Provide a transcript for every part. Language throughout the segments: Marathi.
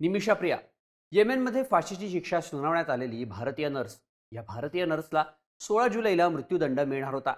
निमिषा प्रिया येमेनमध्ये फाशीची शिक्षा सुनावण्यात आलेली भारतीय नर्स. या भारतीय नर्सला सोळा जुलैला मृत्यूदंड मिळणार होता.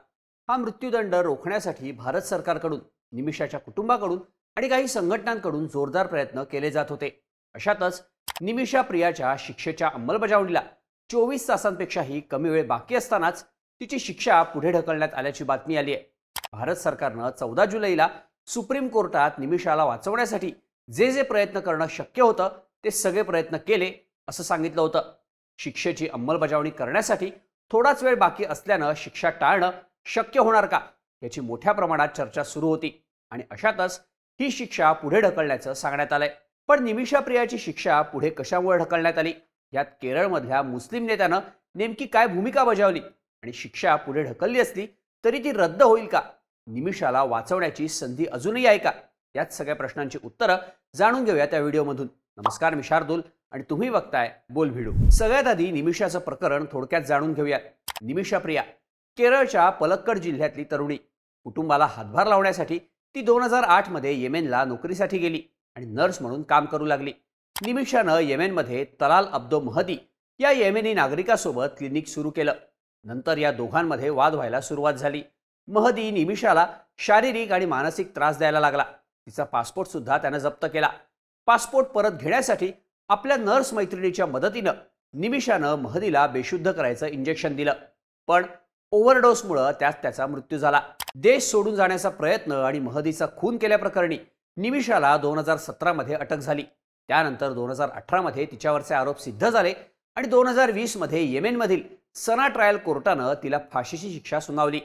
हा मृत्यूदंड रोखण्यासाठी भारत सरकारकडून निमिषाच्या कुटुंबाकडून आणि काही संघटनांकडून जोरदार प्रयत्न केले जात होते. अशातच निमिषा प्रियाच्या शिक्षेच्या अंमलबजावणीला चोवीस तासांपेक्षाही कमी वेळ बाकी असतानाच तिची शिक्षा पुढे ढकलण्यात आल्याची बातमी आली आहे. भारत सरकारनं चौदा जुलैला सुप्रीम कोर्टात निमिषाला वाचवण्यासाठी जे जे प्रयत्न करणं शक्य होतं ते सगळे प्रयत्न केले असं सांगितलं होतं. शिक्षेची अंमलबजावणी करण्यासाठी थोडाच वेळ बाकी असल्यानं शिक्षा टाळणं शक्य होणार का याची मोठ्या प्रमाणात चर्चा सुरू होती. आणि अशातच ही शिक्षा पुढे ढकलण्याचं सांगण्यात आलंय. पण निमिषा प्रियाची शिक्षा पुढे कशामुळे ढकलण्यात आली? यात केरळमधल्या मुस्लिम नेत्यानं नेमकी काय भूमिका बजावली? आणि शिक्षा पुढे ढकलली असली तरी ती रद्द होईल का? निमिषाला वाचवण्याची संधी अजूनही आहे का? यात सगळ्या प्रश्नांची उत्तरं जाणून घेऊया त्या व्हिडिओमधून. नमस्कार मी शार्दूल आणि तुम्ही बघताय बोल भिडू सगळ्यात आधी निमिषाचं प्रकरण थोडक्यात जाणून घेऊया निमिषा प्रिया केरळच्या पलक्कड जिल्ह्यातली तरुणी. कुटुंबाला हातभार लावण्यासाठी ती दोन हजार आठमध्ये येमेनला नोकरीसाठी गेली आणि नर्स म्हणून काम करू लागली. निमिषानं येमेनमध्ये तलाल अब्दो महदी या येमेनी नागरिकासोबत क्लिनिक सुरू केलं. नंतर या दोघांमध्ये वाद व्हायला सुरुवात झाली. महदी निमिषाला शारीरिक आणि मानसिक त्रास द्यायला लागला. तिचा पासपोर्टसुद्धा त्यानं जप्त केला. पासपोर्ट परत घेण्यासाठी आपल्या नर्स मैत्रिणीच्या मदतीनं निमिषानं महदीला बेशुद्ध करायचं इंजेक्शन दिलं. पण ओव्हरडोसमुळं त्यात त्याचा मृत्यू झाला. देश सोडून जाण्याचा प्रयत्न आणि महदीचा खून केल्याप्रकरणी निमिषाला दोन हजार सतरामध्ये अटक झाली. त्यानंतर दोन हजार अठरामध्ये तिच्यावरचे आरोप सिद्ध झाले आणि दोन हजार वीसमध्ये येमेनमधील सना ट्रायल कोर्टानं तिला फाशीची शिक्षा सुनावली.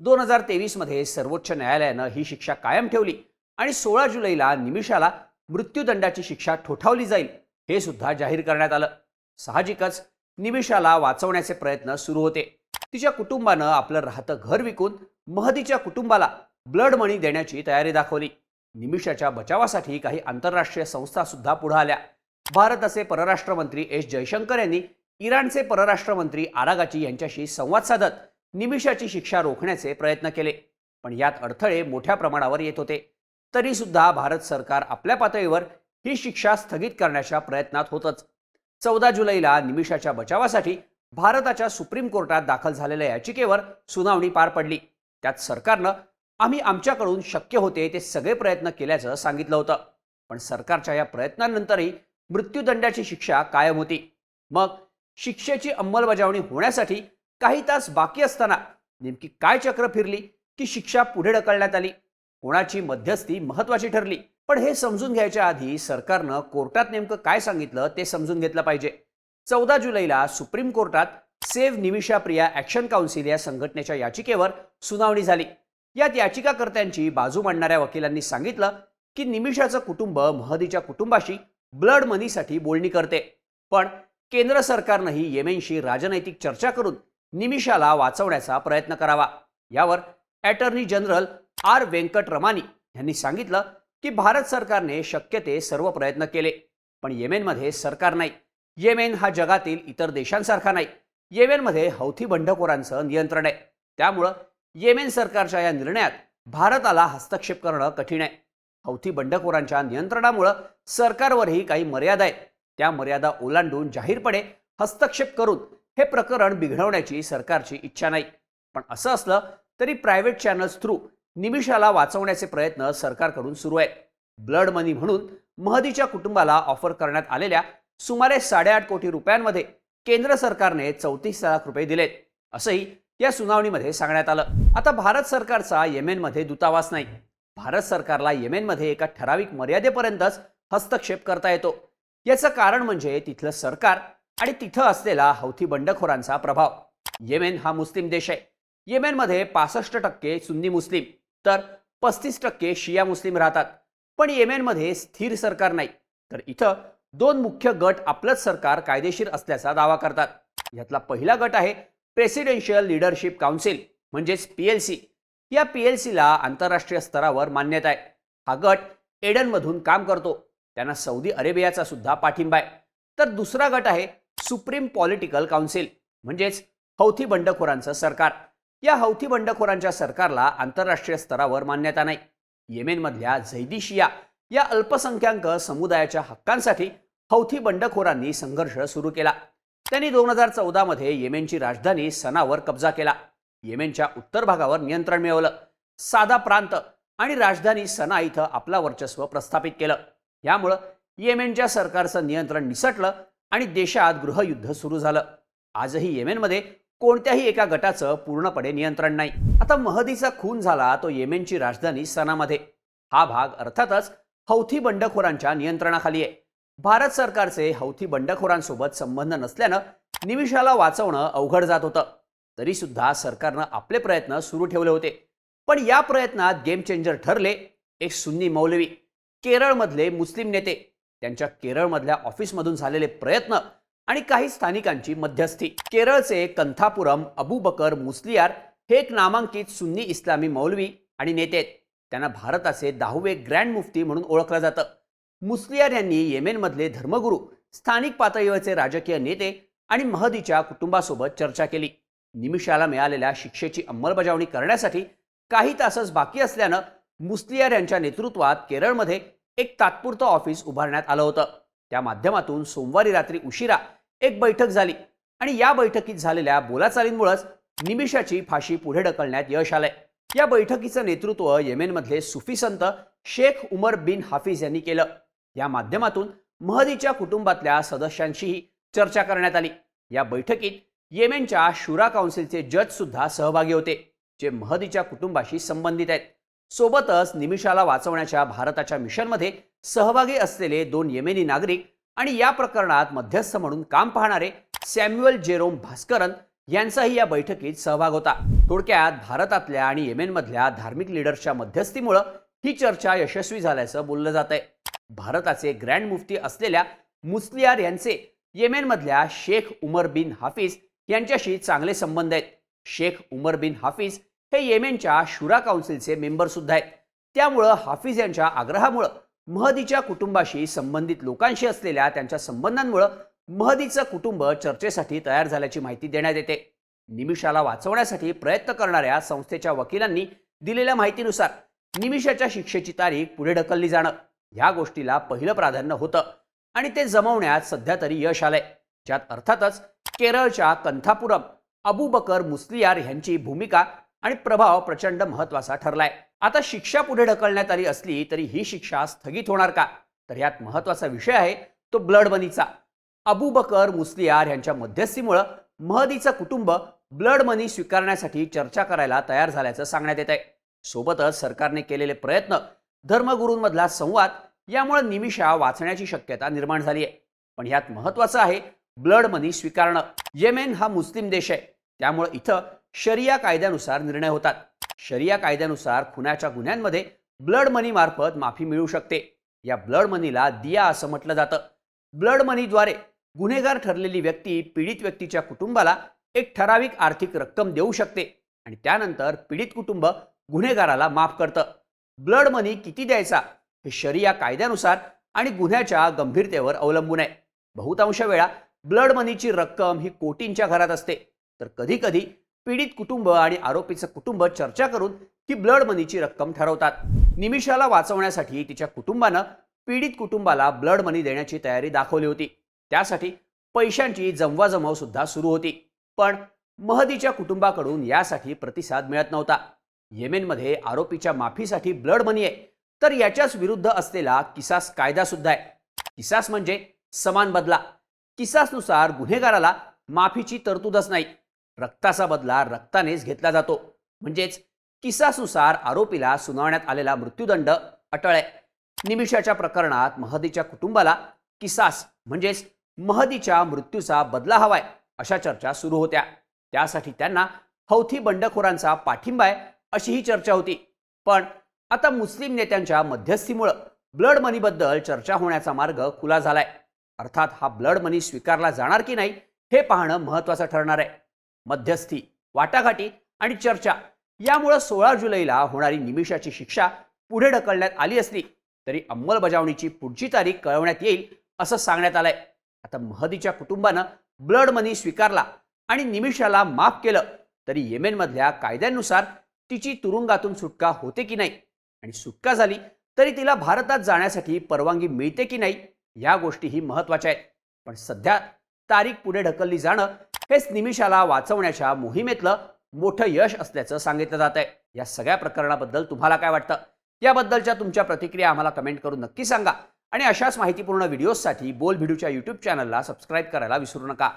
दोन हजार तेवीसमध्ये सर्वोच्च न्यायालयानं ही शिक्षा कायम ठेवली. आणि सोळा जुलैला निमिषाला मृत्यूदंडाची शिक्षा ठोठावली जाईल हे सुद्धा जाहीर करण्यात आलं. साहजिकच निमिषाला वाचवण्याचे प्रयत्न सुरू होते. तिच्या कुटुंबानं आपलं राहतं घर विकून महदीच्या कुटुंबाला ब्लड मनी देण्याची तयारी दाखवली. निमिषाच्या बचावासाठी काही आंतरराष्ट्रीय संस्था सुद्धा पुढे आल्या. भारताचे परराष्ट्र मंत्री एस. जयशंकर यांनी इराणचे परराष्ट्र मंत्री आरागाची यांच्याशी संवाद साधत निमिषाची शिक्षा रोखण्याचे प्रयत्न केले. पण यात अडथळे मोठ्या प्रमाणावर येत होते. तरीसुद्धा भारत सरकार आपल्या पातळीवर ही शिक्षा स्थगित करण्याच्या प्रयत्नात होतच. चौदा जुलैला निमिषाच्या बचावासाठी भारताच्या सुप्रीम कोर्टात दाखल झालेल्या याचिकेवर सुनावणी पार पडली. त्यात सरकारनं आम्ही आमच्याकडून शक्य होते ते सगळे प्रयत्न केल्याचं सांगितलं होतं. पण सरकारच्या या प्रयत्नांनंतरही मृत्यूदंडाची शिक्षा कायम होती. मग शिक्षेची अंमलबजावणी होण्यासाठी काही तास बाकी असताना नेमकी काय चक्र फिरली की शिक्षा पुढे ढकलण्यात आली? कोणाची मध्यस्थी महत्वाची ठरली. पण हे समजून घ्यायच्या आधी सरकारनं कोर्टात नेमकं काय सांगितलं ते समजून घेतलं पाहिजे. चौदा जुलैला सुप्रीम कोर्टात save Nimisha Priya action council या संघटनेच्या याचिकेवर सुनावणी झाली. यात याचिकाकर्त्यांची बाजू मांडणाऱ्या वकिलांनी सांगितलं की निमिषाचं कुटुंब महदीच्या कुटुंबाशी ब्लड मनीसाठी बोलणी करते. पण केंद्र सरकारनंही येमेनशी राजनैतिक चर्चा करून निमिषाला वाचवण्याचा प्रयत्न करावा. यावर अॅटर्नी जनरल आर व्यंकटरमानी यांनी सांगितलं की भारत सरकारने शक्य ते सर्व प्रयत्न केले पण येमेनमध्ये सरकार नाही. येमेन हा जगातील इतर देशांसारखा नाही. येमेनमध्ये हौथी बंडखोरांचं नियंत्रण आहे. त्यामुळं येमेन सरकारच्या या निर्णयात भारताला हस्तक्षेप करणं कठीण आहे. हौथी बंडखोरांच्या नियंत्रणामुळं सरकारवरही काही मर्यादा आहेत. त्या मर्यादा ओलांडून जाहीरपणे हस्तक्षेप करून हे प्रकरण बिघडवण्याची सरकारची इच्छा नाही. पण असं असलं तरी प्रायव्हेट चॅनल्स थ्रू निमिषाला वाचवण्याचे प्रयत्न सरकारकडून सुरू आहेत. ब्लड मनी म्हणून महदीच्या कुटुंबाला ऑफर करण्यात आलेल्या सुमारे साडेआठ कोटी रुपयांमध्ये केंद्र सरकारने चौतीस लाख रुपये दिलेत असंही या सुनावणीमध्ये सांगण्यात आलं. आता भारत सरकारचा येमेनमध्ये दूतावास नाही. भारत सरकारला येमेनमध्ये एका ठराविक मर्यादेपर्यंतच हस्तक्षेप करता येतो. याचं कारण म्हणजे तिथलं सरकार आणि तिथं असलेला हौथी बंडखोरांचा प्रभाव. येमेन हा मुस्लिम देश आहे. येमेनमध्ये पासष्ट टक्के सुन्नी मुस्लिम. तर पस्तीस टक्के शिया मुस्लिम राहतात. पण येमेनमध्ये स्थिर सरकार नाही. तर इथं दोन मुख्य गट आपलंच सरकार कायदेशीर असल्याचा दावा करतात. यातला पहिला गट आहे प्रेसिडेन्शियल लीडरशिप काउन्सिल म्हणजेच पी एल सी या पी एल सीला आंतरराष्ट्रीय स्तरावर मान्यता आहे. हा गट एडनमधून काम करतो. त्यांना सौदी अरेबियाचा सुद्धा पाठिंबा आहे. तर दुसरा गट आहे सुप्रीम पॉलिटिकल काउन्सिल म्हणजेच हौथी बंडखोरांचं सरकार. या हौथी बंडखोरांच्या सरकारला आंतरराष्ट्रीय स्तरावर मान्यता नाही. येमेनमधल्या झैदिशिया या अल्पसंख्याक समुदायाच्या हक्कांसाठी हौथी बंडखोरांनी संघर्ष सुरू केला. त्यांनी दोन हजार चौदामध्ये येमेनची राजधानी सनावर कब्जा केला. येमेनच्या उत्तर भागावर नियंत्रण मिळवलं. साधा प्रांत आणि राजधानी सना इथं आपला वर्चस्व प्रस्थापित केलं. यामुळं येमेनच्या सरकारचं नियंत्रण निसटलं आणि देशात गृहयुद्ध सुरू झालं. आजही येमेनमध्ये कोणत्याही एका गटाचं पूर्णपणे नियंत्रण नाही. आता महदीचा खून झाला तो येमेनची राजधानी सनामध्ये. हा भाग अर्थातच हौथी बंडखोरांच्या नियंत्रणाखाली आहे. भारत सरकारचे हौथी बंडखोरांसोबत संबंध नसल्यानं निमिषाला वाचवणं अवघड जात होतं. तरी सुद्धा सरकारनं आपले प्रयत्न सुरू ठेवले होते. पण या प्रयत्नात गेम चेंजर ठरले एक सुन्नी मौलवी केरळमधले मुस्लिम नेते. त्यांच्या केरळमधल्या ऑफिसमधून झालेले प्रयत्न आणि काही स्थानिकांची मध्यस्थी. केरळचे कंथापुरम अबू बकर मुस्लियार हे एक नामांकित सुन्नी इस्लामी मौलवी आणि नेते आहेत. त्यांना भारताचे दहावे ग्रँड मुफ्ती म्हणून ओळखलं जातं. मुस्लियार यांनी येमेनमधले धर्मगुरू स्थानिक पातळीवरचे राजकीय नेते आणि महदीच्या कुटुंबासोबत चर्चा केली. निमिषाला मिळालेल्या शिक्षेची अंमलबजावणी करण्यासाठी काही तासच बाकी असल्यानं मुस्लियार यांच्या नेतृत्वात केरळमध्ये एक तात्पुरतं ऑफिस उभारण्यात आलं होतं. त्या माध्यमातून सोमवारी रात्री उशिरा एक बैठक झाली. आणि या बैठकीत झालेल्या बोलाचालींमुळेच निमिषाची फाशी पुढे ढकलण्यात यश आलंय. या बैठकीचं नेतृत्व येमेनमधले सुफी संत शेख उमर बिन हाफिज यांनी केलं. या माध्यमातून महदीच्या कुटुंबातल्या सदस्यांशीही चर्चा करण्यात आली. या बैठकीत येमेनच्या शुरा काउन्सिलचे जज सुद्धा सहभागी होते जे महदीच्या कुटुंबाशी संबंधित आहेत. सोबतच निमिषाला वाचवण्याच्या भारताच्या मिशनमध्ये सहभागी असलेले दोन येमेनी नागरिक आणि या प्रकरणात मध्यस्थ म्हणून काम पाहणारे सॅम्युअल जेरोम भास्करन यांचाही या बैठकीत सहभाग होता. थोडक्यात भारतातल्या आणि येमेनमधल्या धार्मिक लीडर्सच्या मध्यस्थीमुळं ही चर्चा यशस्वी झाल्याचं बोललं जात आहे भारताचे ग्रँड मुफ्ती असलेल्या मुस्लियार यांचे येमेनमधल्या शेख उमर बिन हाफिज यांच्याशी चांगले संबंध आहेत. शेख उमर बिन हाफिज हे येमेनच्या शुरा काउन्सिलचे मेंबर सुद्धा आहेत. त्यामुळं हाफिज यांच्या आग्रहामुळं महदीच्या कुटुंबाशी संबंधित लोकांशी असलेल्या त्यांच्या संबंधांमुळं महदीचं कुटुंब चर्चेसाठी तयार झाल्याची माहिती देण्यात येते. निमिषाला वाचवण्यासाठी प्रयत्न करणाऱ्या संस्थेच्या वकिलांनी दिलेल्या माहितीनुसार निमिषाच्या शिक्षेची तारीख पुढे ढकलली जाणं ह्या गोष्टीला पहिलं प्राधान्य होतं आणि ते जमवण्यात सध्या तरी यश आलंय. ज्यात अर्थातच केरळच्या कंथापुरम अबू बकर मुस्लियार यांची भूमिका आणि प्रभाव प्रचंड महत्त्वाचा ठरलाय. आता शिक्षा पुढे ढकलण्यात आली असली तरी ही शिक्षा स्थगित होणार का? तर यात महत्त्वाचा विषय आहे तो ब्लड मनीचा अबू बकर मुस्लियार यांच्या मध्यस्थीमुळं महदीचं कुटुंब ब्लड मनी स्वीकारण्यासाठी चर्चा करायला तयार झाल्याचं सांगण्यात येत आहे सोबतच सरकारने केलेले प्रयत्न धर्मगुरूंमधला संवाद यामुळे निमिषा वाचण्याची शक्यता निर्माण झाली आहे पण यात महत्वाचं आहे ब्लड मनी स्वीकारणं. येमेन हा मुस्लिम देश आहे. त्यामुळे इथं शरिया कायद्यानुसार निर्णय होतात. शरिया कायद्यानुसार खुनाच्या गुन्ह्यांमध्ये ब्लड मनी मार्फत माफी मिळू शकते. या ब्लड मनीला दिया असं म्हटलं जातं. ब्लड मनीद्वारे गुन्हेगार ठरलेली व्यक्ती पीडित व्यक्तीच्या कुटुंबाला एक ठराविक आर्थिक रक्कम देऊ शकते आणि त्यानंतर पीडित कुटुंब गुन्हेगाराला माफ करतं. ब्लड मनी किती द्यायचा हे शरिया कायद्यानुसार आणि गुन्ह्याच्या गंभीरतेवर अवलंबून आहे. बहुतांश वेळा ब्लड मनीची रक्कम ही कोटींच्या घरात असते. तर कधीकधी पीडित कुटुंब आणि आरोपीचं कुटुंब चर्चा करून ही ब्लड मनीची रक्कम ठरवतात. निमिषाला वाचवण्यासाठी तिच्या कुटुंबानं पीडित कुटुंबाला ब्लड मनी देण्याची तयारी दाखवली होती. त्यासाठी पैशांची जमवाजमव सुद्धा सुरू होती. पण महदीच्या कुटुंबाकडून यासाठी प्रतिसाद मिळत नव्हता. येमेनमध्ये आरोपीच्या माफीसाठी ब्लड मनी आहे. तर याच्याच विरुद्ध असलेला किसास कायदा सुद्धा आहे. किसास म्हणजे समान बदला. किसासनुसार गुन्हेगाराला माफीची तरतूदच नाही. रक्ताचा बदला रक्तानेच घेतला जातो. म्हणजेच किसासुसार आरोपीला सुनावण्यात आलेला मृत्यूदंड अटळ आहे. निमिषाच्या प्रकरणात महदीच्या कुटुंबाला किसास म्हणजेच महदीच्या मृत्यूचा बदला हवाय अशा चर्चा सुरू होत्या. त्यासाठी त्यांना हौथी बंडखोरांचा पाठिंबा आहे अशी ही चर्चा होती. पण आता मुस्लिम नेत्यांच्या मध्यस्थीमुळं ब्लड मनीबद्दल चर्चा होण्याचा मार्ग खुला झालाय. अर्थात हा ब्लड मनी स्वीकारला जाणार की नाही हे पाहणं महत्वाचं ठरणार आहे. मध्यस्थी वाटाघाटी आणि चर्चा. यामुळं सोळा जुलैला होणारी निमिषाची शिक्षा पुढे ढकलण्यात आली असली तरी अंमलबजावणीची पुढची तारीख कळवण्यात येईल असं सांगण्यात आलंय. आता महदीच्या कुटुंबानं ब्लड मनी स्वीकारला आणि निमिषाला माफ केलं तरी येमेनमधल्या कायद्यानुसार तिची तुरुंगातून सुटका होते की नाही? आणि सुटका झाली तरी तिला भारतात जाण्यासाठी परवानगी मिळते की नाही? या गोष्टीही महत्त्वाच्या आहेत. पण सध्या तारीख पुढे ढकलली जाणं हेच निमिषाला वाचवण्याच्या मोहिमेतलं मोठं यश असल्याचं सांगितलं जात आहे या सगळ्या प्रकरणाबद्दल तुम्हाला काय वाटतं? याबद्दलच्या तुमच्या प्रतिक्रिया आम्हाला कमेंट करून नक्की सांगा. आणि अशाच माहितीपूर्ण व्हिडिओजसाठी बोल भिडूच्या यूट्यूब चॅनलला सबस्क्राईब करायला विसरू नका.